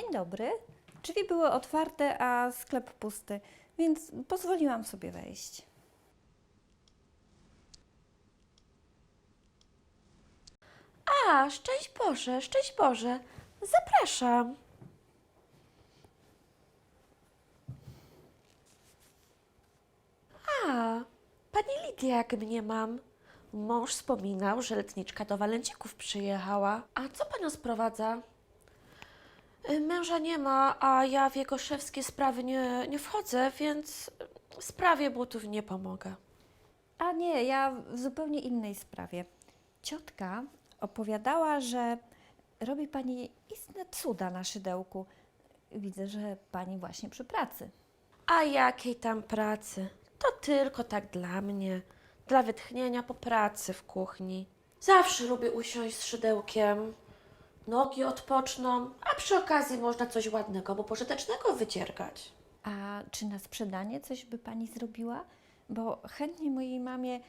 Dzień dobry. Drzwi były otwarte, a sklep pusty, więc pozwoliłam sobie wejść. A, szczęść Boże, szczęść Boże. Zapraszam. A, pani Lidia, jak mnie mam. Mąż wspominał, że letniczka do Walencików przyjechała. A co panią sprowadza? Y, Męża nie ma, a ja w jego szewskie sprawy nie, nie wchodzę, więc sprawie butów nie pomogę. A nie, ja w zupełnie innej sprawie. Ciotka opowiadała, że robi pani istne cuda na szydełku. Widzę, że pani właśnie przy pracy. A jakiej tam pracy? To tylko tak dla mnie, dla wytchnienia po pracy w kuchni. Zawsze lubię usiąść z szydełkiem. Nogi odpoczną, a przy okazji można coś ładnego, bo pożytecznego wydziergać. A czy na sprzedanie coś by pani zrobiła? Bo chętnie mojej mamie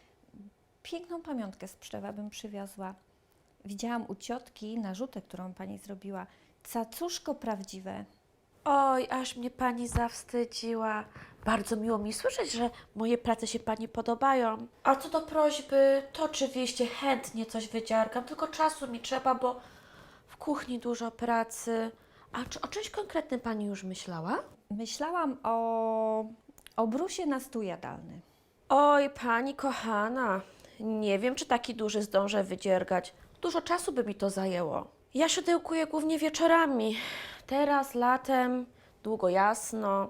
piękną pamiątkę z Pszczewa bym przywiozła. Widziałam u ciotki narzutę, którą pani zrobiła. Cacuszko prawdziwe. Oj, aż mnie pani zawstydziła. Bardzo miło mi słyszeć, że moje prace się pani podobają. A co do prośby, to oczywiście chętnie coś wydziergam, tylko czasu mi trzeba, bo kuchni dużo pracy. A czy o czymś konkretnym pani już myślała? Myślałam o obrusie na stół jadalny. Oj, pani kochana, nie wiem, czy taki duży zdążę wydziergać. Dużo czasu by mi to zajęło. Ja szydełkuję głównie wieczorami. Teraz, latem, długo jasno.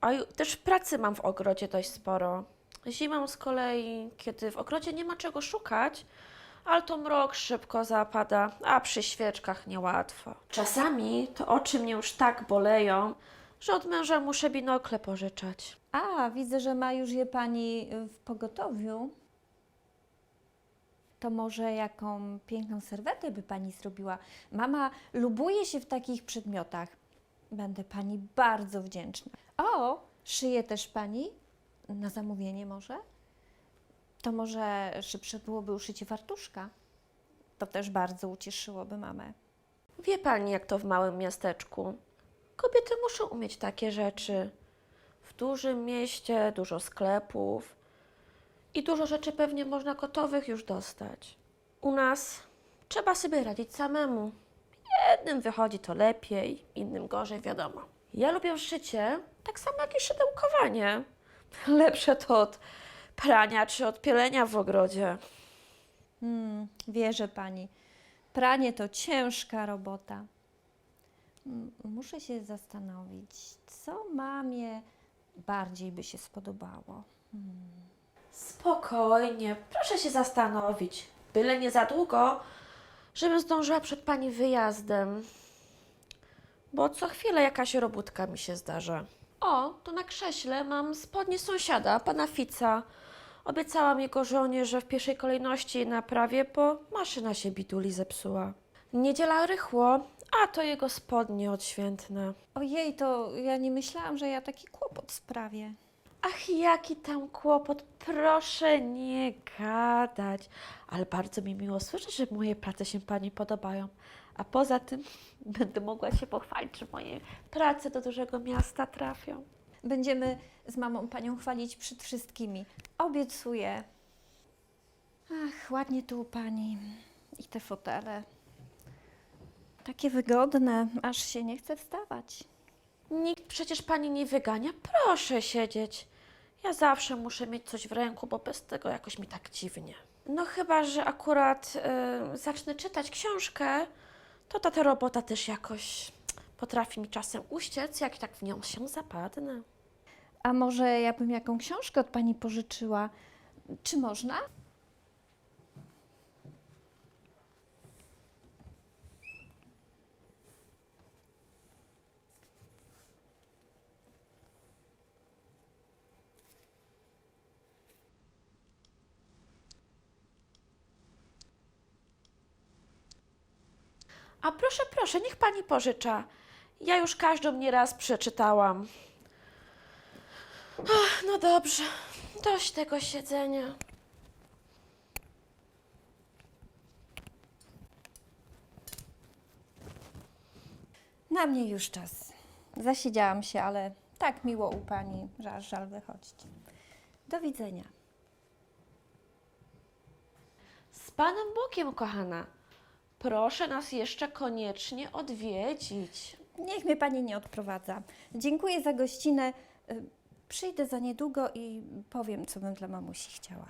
A ju- też pracy mam w ogrodzie dość sporo. Zimą z kolei, kiedy w ogrodzie nie ma czego szukać, ale to mrok szybko zapada, a przy świeczkach niełatwo. Czasami to oczy mnie już tak boleją, że od męża muszę binokle pożyczać. A, widzę, że ma już je pani w pogotowiu. To może jaką piękną serwetę by pani zrobiła? Mama lubuje się w takich przedmiotach. Będę pani bardzo wdzięczna. O, szyje też pani? Na zamówienie może? To może szybsze byłoby uszycie fartuszka? To też bardzo ucieszyłoby mamę. Wie pani, jak to w małym miasteczku. Kobiety muszą umieć takie rzeczy. W dużym mieście dużo sklepów i dużo rzeczy pewnie można gotowych już dostać. U nas trzeba sobie radzić samemu. Jednym wychodzi to lepiej, innym gorzej, wiadomo. Ja lubię szycie, tak samo jak i szydełkowanie. Lepsze to od prania czy od pielenia w ogrodzie. Hmm, wierzę pani. Pranie to ciężka robota. M- Muszę się zastanowić, co mamie bardziej by się spodobało. Spokojnie, proszę się zastanowić. Byle nie za długo, żebym zdążyła przed pani wyjazdem. Bo co chwilę jakaś robótka mi się zdarza. O, to na krześle mam spodnie sąsiada, pana Fica. Obiecałam jego żonie, że w pierwszej kolejności naprawię, bo maszyna się bituli zepsuła. Niedziela rychło, a to jego spodnie odświętne. Ojej, to ja nie myślałam, że ja taki kłopot sprawię. Ach, jaki tam kłopot, proszę nie gadać. Ale bardzo mi miło słyszeć, że moje prace się Pani podobają. A poza tym będę mogła się pochwalić, że moje prace do dużego miasta trafią. Będziemy z mamą panią chwalić przed wszystkimi. Obiecuję. Ach, ładnie tu u pani. I te fotele. Takie wygodne, aż się nie chce wstawać. Nikt przecież Pani nie wygania. Proszę siedzieć. Ja zawsze muszę mieć coś w ręku, bo bez tego jakoś mi tak dziwnie. No chyba, że akurat y, zacznę czytać książkę, to ta, ta robota też jakoś potrafi mi czasem uściec, jak tak w nią się zapadnę. A może ja bym jaką książkę od pani pożyczyła? Czy można? A proszę, proszę, niech pani pożycza. Ja już każdą nieraz przeczytałam. Ach, no dobrze, dość tego siedzenia. Na mnie już czas. Zasiedziałam się, ale tak miło u pani, że aż żal wychodzić. Do widzenia. Z Panem Bogiem, kochana. Proszę nas jeszcze koniecznie odwiedzić. Niech mnie pani nie odprowadza. Dziękuję za gościnę. Y, Przyjdę za niedługo i powiem, co bym dla mamusi chciała.